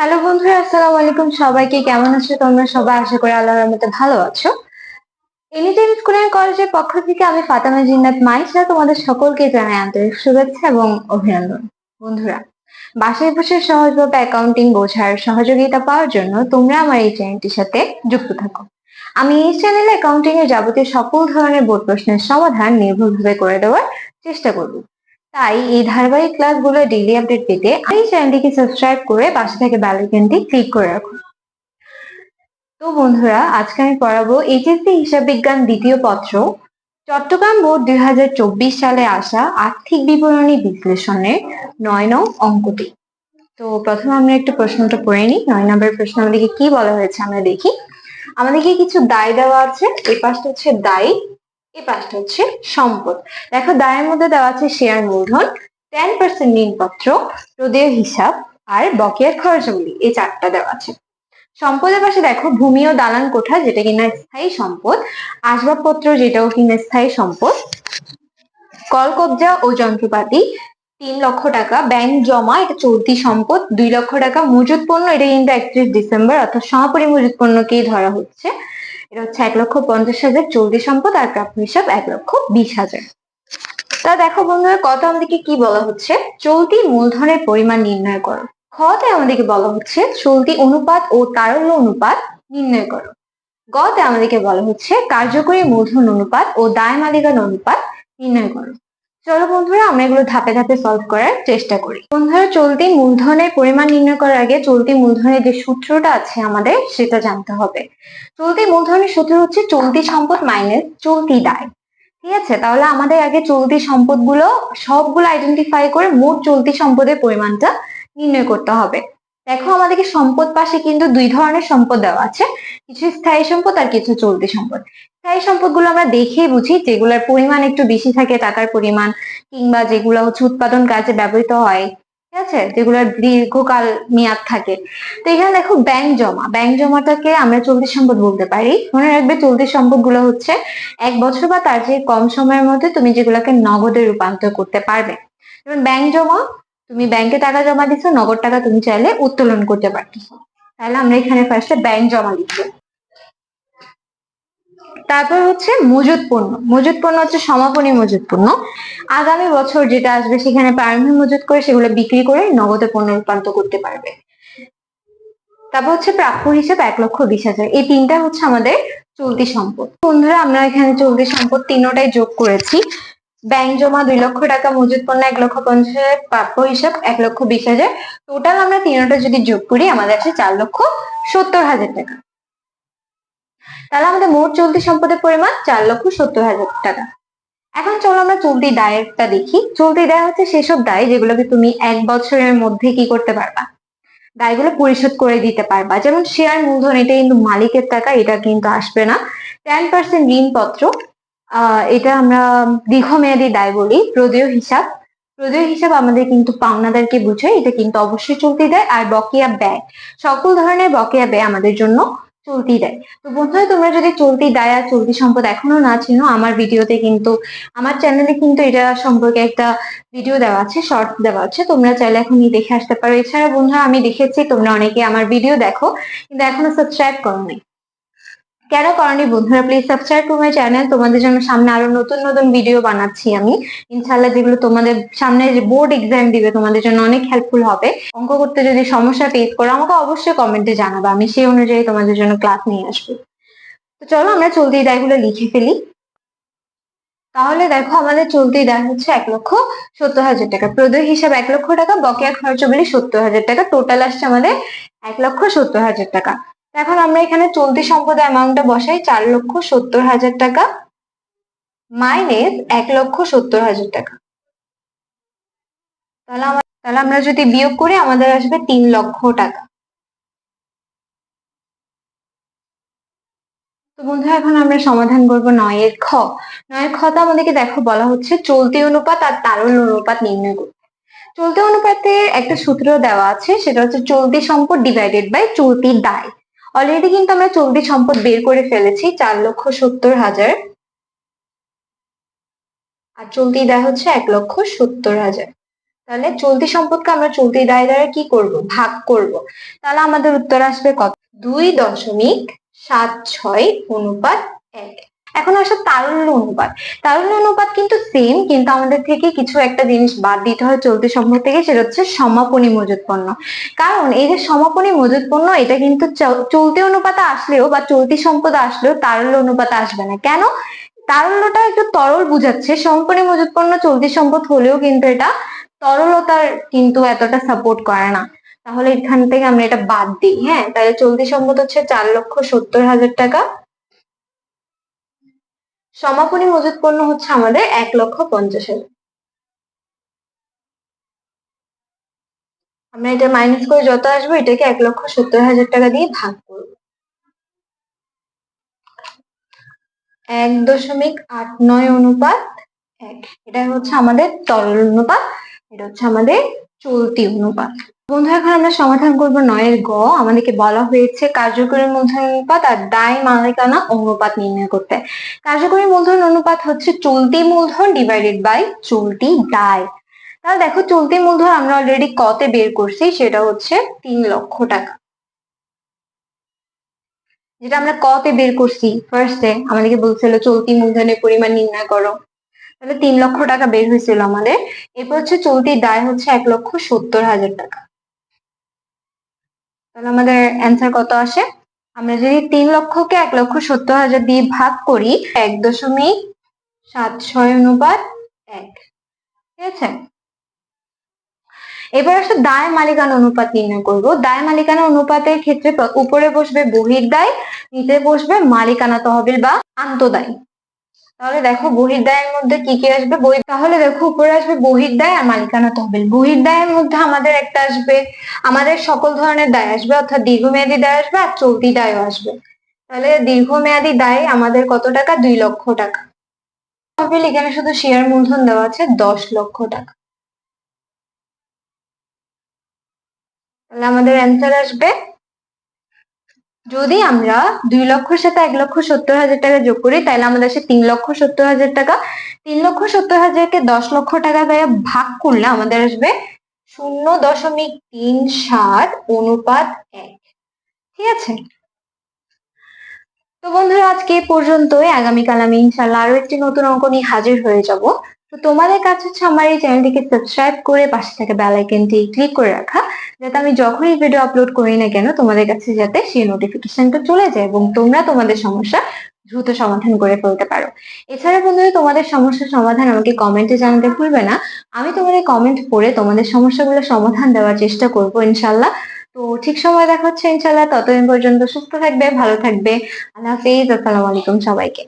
Hello বন্ধুরা, আসসালামু আলাইকুম। সবাইকে কেমন আছো? তোমরা সবাই আশা করি আল্লাহর রহমতে ভালো আছো। এনিটাইম স্কুল অ্যান্ড কলেজের পক্ষ থেকে আমি ফাতেমা জিন্নাত মাইসা তোমাদের সকলকে জানাই আন্তরিক শুভেচ্ছা এবং অভিনন্দন। বন্ধুরা, বাসায় বসে সহজভাবে অ্যাকাউন্টিং বোঝার সহযোগিতা পাওয়ার জন্য তোমরা আমার এই চ্যানেলটির সাথে যুক্ত থাকো। আমি এই চ্যানেলে অ্যাকাউন্টিং এর যাবতীয় সকল ধরনের বোর্ড প্রশ্নের সমাধান নির্ভুলভাবে করে দেওয়ার চেষ্টা করব। তাই এই ধারাবাহিক ক্লাসগুলো ডেইলি আপডেট পেতে এই চ্যানেলটিকে সাবস্ক্রাইব করে পাশে থেকে বেল আইকনটি ক্লিক করে রাখুন। তো বন্ধুরা, আজকে আমি পড়াবো এইচএসসি হিসাব বিজ্ঞান দ্বিতীয় পত্র। চট্টগ্রাম বোর্ড দুই হাজার চব্বিশ সালে আসা আর্থিক বিবরণী বিশ্লেষণের নয় নং অঙ্কটি। তো প্রথমে আমরা একটু প্রশ্নটা পড়ে নিই। নয় নম্বরের প্রশ্ন আমাদেরকে কি বলা হয়েছে আমরা দেখি। আমাদেরকে কিছু দায় দেওয়া আছে। এই পাশটা হচ্ছে দায় এই পাশটা হচ্ছে সম্পদ। দেখো, দায়ের মধ্যে দেওয়া আছে শেয়ার মূলধন টেন পার্সেন্ট ঋণপত্র, প্রদেয় হিসাব আর বকেয়ার খরচাগুলি এই চারটা দেওয়া আছে। সম্পদের পাশে দেখো, ভূমি ও দালান কোঠা, যেটা কিনা স্থায়ী সম্পদ, আসবাবপত্র যেটাও কিনা স্থায়ী সম্পদ কল কবজা ও যন্ত্রপাতি, তিন লক্ষ টাকা ব্যাংক জমা, এটা চলতি সম্পদ, দুই লক্ষ টাকা মজুত পণ্য এটা কিন্তু একত্রিশ ডিসেম্বর, অর্থাৎ সমাপরি মজুত পণ্যকেই ধরা হচ্ছে। এটা হচ্ছে এক লক্ষ পঞ্চাশ হাজার চলতি সম্পদ আর প্রাপ্য হিসাব এক লক্ষ বিশ হাজার। তা দেখো বন্ধুরা, কত আমাদেরকে কি বলা হচ্ছে? চলতি মূলধনের পরিমাণ নির্ণয় করো। খতে আমাদেরকে বলা হচ্ছে চলতি অনুপাত ও তারল্য অনুপাত নির্ণয় করো। গতে আমাদেরকে বলা হচ্ছে কার্যকরী মূলধন অনুপাত ও দায় মালিকান অনুপাত নির্ণয় করো। চলো বন্ধুরা, আমরা এগুলো ধাপে ধাপে সলভ করার চেষ্টা করি। বন্ধুরা, চলতি মূলধনের পরিমাণ নির্ণয় করার আগে চলতি মূলধনের যে সূত্রটা আছে আমাদের, সেটা জানতে হবে। চলতি মূলধনের সূত্র হচ্ছে চলতি সম্পদ মাইনাস চলতি দায়। ঠিক আছে? তাহলে আমাদের আগে চলতি সম্পদগুলো, সবগুলো আইডেন্টিফাই করে মোট চলতি সম্পদের পরিমাণটা নির্ণয় করতে হবে। দেখো, আমাদেরকে সম্পদ পাশে কিন্তু দুই ধরনের সম্পদ দেওয়া আছে। কিছু স্থায়ী সম্পদ আর কিছু চলতি সম্পদ। স্থায়ী সম্পদগুলো আমরা দেখেই বুঝি, যেগুলোর পরিমাণ একটু বেশি থাকে, টাকার পরিমাণ, কিংবা যেগুলো হচ্ছে উৎপাদন কাজে ব্যবহৃত হয়, ঠিক আছে? যেগুলোর দীর্ঘকাল মেয়াদ থাকে। তো এখানে দেখো, ব্যাংক জমা। ব্যাংক জমাটাকে আমরা চলতি সম্পদ বলতে পারি। মনে রাখবে, চলতি সম্পদগুলো হচ্ছে এক বছর বা তার চেয়ে কম সময়ের মধ্যে তুমি যেগুলোকে নগদে রূপান্তর করতে পারবে। যেমন ব্যাংক জমা তুমি ব্যাংকে টাকা জমা দিচ্ছ নগদ টাকা তুমি চাইলে উত্তোলন করতে পারতেছো তাহলে আমরা এখানে ফার্স্টে ব্যাংক জমা লিখব তারপর হচ্ছে মজুত পণ্য। মজুত পণ্য হচ্ছে সমাপনী মজুত পণ্য। আগামী বছর যেটা আসবে, সেখানে প্রারম্ভিক মজুত করে সেগুলো বিক্রি করে নগদে পণ্য রূপান্তর করতে পারবে। তারপর হচ্ছে প্রাপ্য হিসেব এক লক্ষ বিশ হাজার। এই তিনটা হচ্ছে আমাদের চলতি সম্পদ। বন্ধুরা, আমরা এখানে চলতি সম্পদ তিনটাই যোগ করেছি। ব্যাংক জমা দুই লক্ষ টাকা মজুদ পণ্য এক লক্ষ পঞ্চাশ হাজার প্রাপ্য হিসাব এক লক্ষ বিশ হাজার। টোটাল আমরা তিনটা যদি যোগ করি, আমাদের আছে চার লক্ষ সত্তর হাজার টাকা। তাহলে আমাদের মোট চলতি সম্পদের পরিমাণ চার লক্ষ সত্তর হাজার টাকা। এখন চলো আমরা চলতি দায়েরটা দেখি। চলতি দায় হচ্ছে সেসব দায় যেগুলোকে তুমি এক বছরের মধ্যে কি করতে পারবা? দায়গুলো পরিশোধ করে দিতে পারবা। যেমন শেয়ার মূলধন, এটা কিন্তু মালিকের টাকা, এটা কিন্তু আসবে না। টেন পার্সেন্ট ঋণপত্র এটা আমরা দীর্ঘমেয়াদী দায় বলি প্রদেয় হিসাব। প্রদেয় হিসাব আমাদের কিন্তু পাওনাদারকে বুঝায়, এটা কিন্তু অবশ্যই চলতি দেয়, আর বকেয়া ব্যয়। সকল ধরনের বকেয়া ব্যয় আমাদের জন্য চলতি দেয়। তো বন্ধুরা, তোমরা যদি চলতি দায় আর চলতি সম্পদ এখনও না চিনো, আমার ভিডিওতে কিন্তু, আমার চ্যানেলে কিন্তু এটা সম্পর্কে একটা ভিডিও দেওয়া আছে শর্ট দেওয়া আছে। তোমরা চাইলে এখনই দেখে আসতে পারো। এছাড়া বন্ধুরা, আমি দেখেছি, তোমরা অনেকে আমার ভিডিও দেখো, কিন্তু এখনও সাবস্ক্রাইব করোনি কেন করনি বন্ধুরা? Please subscribe to my channel তোমাদের জন্য সামনে আরও নতুন নতুন ভিডিও বানাচ্ছি আমি। ইনশাল্লাহ যেগুলো তোমাদের সামনে যে বোর্ড এক্সাম দিবে, তোমাদের জন্য অনেক হেল্পফুল হবে। অঙ্ক করতে যদি সমস্যা ফেস করো, আমাকে অবশ্যই কমেন্টে জানাবে। আমি সেই অনুযায়ী তোমাদের জন্য ক্লাস নিয়ে আসব। তো চলো আমরা চলতি দায়গুলো লিখে ফেলি। তাহলে দেখো, আমাদের চলতি দায় হচ্ছে এক লক্ষ সত্তর হাজার টাকা। প্রদেয় হিসাব এক লক্ষ টাকা, বকেয়া খরচ বলি সত্তর হাজার টাকা। টোটাল আসছে আমাদের এক লক্ষ সত্তর হাজার টাকা। এখন আমরা এখানে চলতি সম্পদ অ্যামাউন্টটা বসাই চার লক্ষ সত্তর হাজার টাকা মাইনাস এক লক্ষ সত্তর হাজার টাকা। তাহলে তাহলে আমরা যদি বিয়োগ করি, আমাদের আসবে তিন লক্ষ টাকা। তো বন্ধুরা, এখন আমরা সমাধান করব নয়ের খ। নয়ের খতে আমাদেরকে দেখো বলা হচ্ছে চলতি অনুপাত আর তারল অনুপাত নির্ণয় করতে। চলতি অনুপাতের একটা সূত্র দেওয়া আছে, সেটা হচ্ছে চলতি সম্পদ ডিভাইডেড বাই চলতি দায়। অলরেডি কিন্তু আমরা চলতি সম্পদ বের করে ফেলেছি চার লক্ষ সত্তর হাজার। আর চলতি দেয় হচ্ছে এক লক্ষ সত্তর হাজার। তাহলে চলতি সম্পদকে আমরা চলতি দায় দ্বারা কি করব? ভাগ করব। তাহলে আমাদের উত্তর আসবে কত? দুই দশমিক সাত ছয় অনুপাত এক। এখন আসে তারল্য অনুপাত। তারল্য অনুপাত কিন্তু সেম কিন্তু আমাদের থেকে কিছু একটা জিনিস বাদ দিতে হয় চলতি সম্পদ থেকে, সেটা হচ্ছে সমাপনী মজুত পণ্য। কারণ এই যে সমাপনী মজুত পণ্য, এটা কিন্তু চলতি অনুপাতে আসলেও বা চলতি সম্পদ আসলেও তারল্য অনুপাতে আসবে না। কেন? তারল্যটা একটু তরল বুঝাচ্ছে। সমাপনী মজুত পণ্য চলতি সম্পদ হলেও কিন্তু এটা তরলতার কিন্তু এতটা সাপোর্ট করে না। তাহলে এখান থেকে আমরা এটা বাদ দিই হ্যাঁ? তাহলে চলতি সম্পদ হচ্ছে চার লক্ষ সত্তর হাজার টাকা। সমাপনী মজুত পণ্য হচ্ছে আমাদের এক লক্ষ পঞ্চাশ হাজার। আমরা এটা মাইনাস করে যত আসব এটাকে এক লক্ষ সত্তর হাজার টাকা দিয়ে ভাগ করব। এক দশমিক আট নয় অনুপাত এক। এটা হচ্ছে আমাদের তরল অনুপাত, এটা হচ্ছে আমাদের চলতি অনুপাত। বন্ধু, এখন আমরা সমাধান করব নয়ের গ। আমাদেরকে বলা হয়েছে কার্যকরী মূলধন অনুপাত আর দায় মালিকানা অনুপাত নির্ণয় করতে। কার্যকরী মূলধন অনুপাত হচ্ছে চলতি মূলধন ডিভাইডেড বাই চলতি দায়। তাহলে দেখো, চলতি মূলধন আমরা অলরেডি কতে বের করছি, সেটা হচ্ছে তিন লক্ষ টাকা। যেটা আমরা কতে বের করছি ফার্স্টে আমাদেরকে বলছিল চলতি মূলধনের পরিমাণ নির্ণয় করো। তাহলে তিন লক্ষ টাকা বের হয়েছিল আমাদের। এরপর হচ্ছে চলতি দায় হচ্ছে এক লক্ষ সত্তর হাজার টাকা। তাহলে আমাদের অ্যান্সার কত আসে? আমরা যদি তিন লক্ষকে এক লক্ষ সত্তর হাজার দিয়ে ভাগ করি, এক দশমিক সাত ছয় অনুপাত এক। ঠিক আছে? এবার আসলে দায় মালিকানা অনুপাত নির্ণয় করব। দায় মালিকানা অনুপাতের ক্ষেত্রে উপরে বসবে বহির বহির্দায়, নিচে বসবে মালিকানা তহবিল বা আন্তদায়। তাহলে দেখো বহির্দায়ের মধ্যে কি কি আসবে? বই তাহলে দেখো উপরে আসবে বহির্দায় আর মালিকানা তহবিল। বহির্দায়ের মধ্যে আমাদের একটা আসবে, আমাদের সকল ধরনের দায় আসবে, অর্থাৎ দীর্ঘমেয়াদী দায় আসবে আর চলতি দায়ও আসবে। তাহলে দীর্ঘমেয়াদী দায় আমাদের কত টাকা? দুই লক্ষ টাকা। তহবিল এখানে শুধু শেয়ার মূলধন দেওয়া আছে, দশ লক্ষ টাকা। তাহলে আমাদের অ্যান্সার আসবে যদি আমরা দুই লক্ষের সাথে এক লক্ষ সত্তর হাজার টাকা যোগ করি, তাহলে আমাদের আসে তিন লক্ষ সত্তর হাজার টাকা, তিন লক্ষ সত্তর হাজারকে দশ লক্ষ টাকা দিয়ে ভাগ করলে আমাদের আসবে শূন্য দশমিক তিন সাত অনুপাত এক। ঠিক আছে? তো বন্ধুরা, আজকে এই পর্যন্তই। আগামীকাল আমি ইনশাল্লাহ আরও একটি নতুন অঙ্ক নিয়ে হাজির হয়ে যাব। তো তোমাদের কাছে হচ্ছে আমার এই চ্যানেলটিকে সাবস্ক্রাইব করে পাশে থাকা বেল আইকনটি ক্লিক করে রাখা, যাতে আমি যখনই ভিডিও আপলোড করি না কেন, তোমাদের কাছে যাতে সেই নোটিফিকেশনটা চলে যায় এবং তোমরা তোমাদের সমস্যা দ্রুত সমাধান করে ফেলতে পারো। এছাড়া বন্ধুরা, তোমাদের সমস্যার সমাধান আমাকে কমেন্টে জানাতে ভুলবে না। আমি তোমাদের কমেন্ট পড়ে তোমাদের সমস্যাগুলো সমাধান দেওয়ার চেষ্টা করব ইনশাল্লাহ তো ঠিক সময় দেখা হচ্ছে ইনশাল্লাহ ততদিন পর্যন্ত সুস্থ থাকবে, ভালো থাকবে। আল্লাহ হাফিজ। আসসালামু আলাইকুম সবাইকে।